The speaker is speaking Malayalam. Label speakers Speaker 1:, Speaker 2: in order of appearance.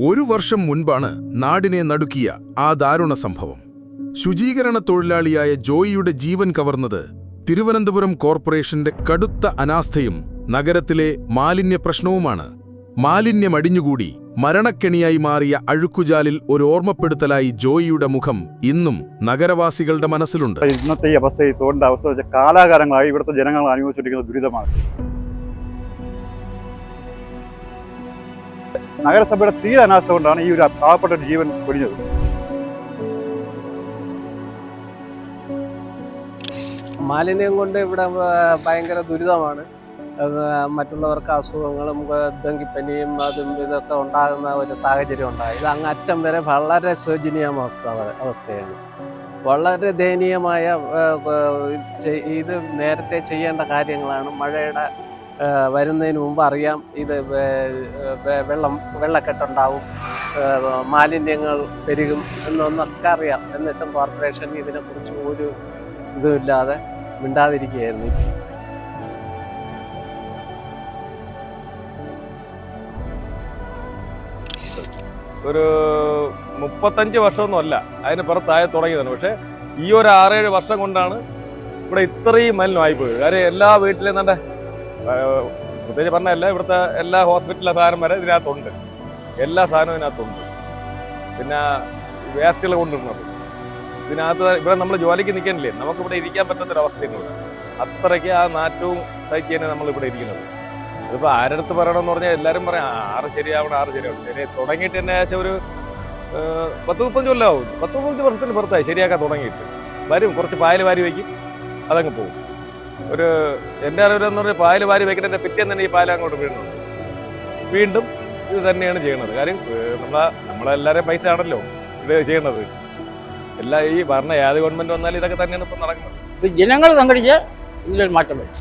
Speaker 1: ഒരു വർഷം മുൻപാണ് നാടിനെ നടുക്കിയ ആ ദാരുണ സംഭവം. ശുചീകരണ തൊഴിലാളിയായ ജോയിയുടെ ജീവൻ കവർന്നത് തിരുവനന്തപുരം കോർപ്പറേഷന്റെ കടുത്ത അനാസ്ഥയും നഗരത്തിലെ മാലിന്യ പ്രശ്നവുമാണ്. മാലിന്യമടിഞ്ഞുകൂടി മരണക്കെണിയായി മാറിയ അഴുക്കുജാലിൽ ഒരു ഓർമ്മപ്പെടുത്തലായി ജോയിയുടെ മുഖം ഇന്നും നഗരവാസികളുടെ മനസ്സിലുണ്ട്.
Speaker 2: ഇന്നത്തെ ഈ അവസ്ഥ തോടിന്റെ അവസ്ഥ കാലാകാലങ്ങളായി ഇവിടുത്തെ ജനങ്ങൾ അനുഭവിച്ചിരിക്കുന്ന ദുരിതമാണ്. നഗരസഭയുടെ തീരെ അനാസ്ഥ കൊണ്ടാണ് ഈ ഒരു പാവപ്പെട്ട ജീവൻ പൊടിഞ്ഞത്
Speaker 3: മാലിന്യം കൊണ്ട് ഇവിടെ ഭയങ്കര ദുരിതമാണ്. മറ്റുള്ളവർക്ക് അസുഖങ്ങളും ദങ്കിപ്പനിയും അതും ഇതൊക്കെ ഉണ്ടാകുന്ന ഒരു സാഹചര്യം ഉണ്ടായി. ഇത് അങ്ങ് അറ്റം വരെ വളരെ ശോചനീയാവസ്ഥ അവസ്ഥയാണ്. വളരെ ദയനീയമായ ഇത് നേരത്തെ ചെയ്യേണ്ട കാര്യങ്ങളാണ്. മഴയുടെ വരുന്നതിന് മുമ്പ് അറിയാം ഇത് വെള്ളം വെള്ളക്കെട്ടുണ്ടാവും. മാലിന്യങ്ങൾ പെരുകും എന്നൊന്നൊക്കെ അറിയാം. എന്നിട്ടും കോർപ്പറേഷൻ ഇതിനെക്കുറിച്ച് ഒരു ഇതുമില്ലാതെ മിണ്ടാതിരിക്കുകയായിരുന്നു.
Speaker 4: ഒരു മുപ്പത്തഞ്ച് വർഷമൊന്നുമല്ല അതിന് പുറത്തായ തുടങ്ങിയതാണ്. പക്ഷേ ഈ ഒരു ആറേഴ് വർഷം കൊണ്ടാണ് ഇവിടെ ഇത്രയും മലിനമായി പോയത് കാര്യം എല്ലാ വീട്ടിലും എന്താ പ്രത്യേകിച്ച് പറഞ്ഞല്ല ഇവിടുത്തെ എല്ലാ ഹോസ്പിറ്റലിലെ സാധനം വരെ ഇതിനകത്തുണ്ട്. എല്ലാ സാധനവും ഇതിനകത്തുണ്ട്. പിന്നെ വേസ്റ്റുകൾ കൊണ്ടിരുന്നത് ഇതിനകത്ത് ഇവിടെ നമ്മൾ ജോലിക്ക് നിൽക്കാനില്ലേ നമുക്കിവിടെ ഇരിക്കാൻ പറ്റാത്തൊരവസ്ഥയാണ് ഇവിടെ അത്രയ്ക്ക് ആ നാറ്റവും സഹിച്ച് തന്നെ നമ്മളിവിടെ ഇരിക്കുന്നത്. ഇതിപ്പോൾ ആരടുത്ത് പറയണമെന്ന് പറഞ്ഞാൽ എല്ലാവരും പറയാം "ആ, ആറ് ശരിയാവണം ആറ് ശരിയാവണം. ശരി തുടങ്ങിയിട്ട് തന്നെ ഏകദേശം ഒരു പത്ത് മുപ്പത്തഞ്ച് കൊല്ലമാവും. പത്ത് മുപ്പത്തഞ്ച് വർഷത്തിന് പുറത്തായി ശരിയാക്കാൻ തുടങ്ങിയിട്ട്. വരും കുറച്ച് പായൽ വാരി വയ്ക്കും അതങ്ങ് പോകും. ഒരു എന്റെ അറിവിലെന്ന് പറഞ്ഞാൽ പാൽ വാരി വയ്ക്കുന്നതിന്റെ പിറ്റേന്ന് തന്നെ ഈ പായൽ അങ്ങോട്ട് വീണു. വീണ്ടും ഇത് തന്നെയാണ് ചെയ്യുന്നത് കാര്യം നമ്മളെ നമ്മളെല്ലാവരെയും പൈസ ആണല്ലോ ഇത് ചെയ്യണത്. എല്ലാ ഈ ഭരണ ഏത് ഗവൺമെന്റ് വന്നാലും ഇതൊക്കെ തന്നെയാണ് ഇപ്പം നടക്കുന്നത്.
Speaker 5: ജനങ്ങൾ സംഘടിച്ച് ഇതിലൊരു മാറ്റം വരും.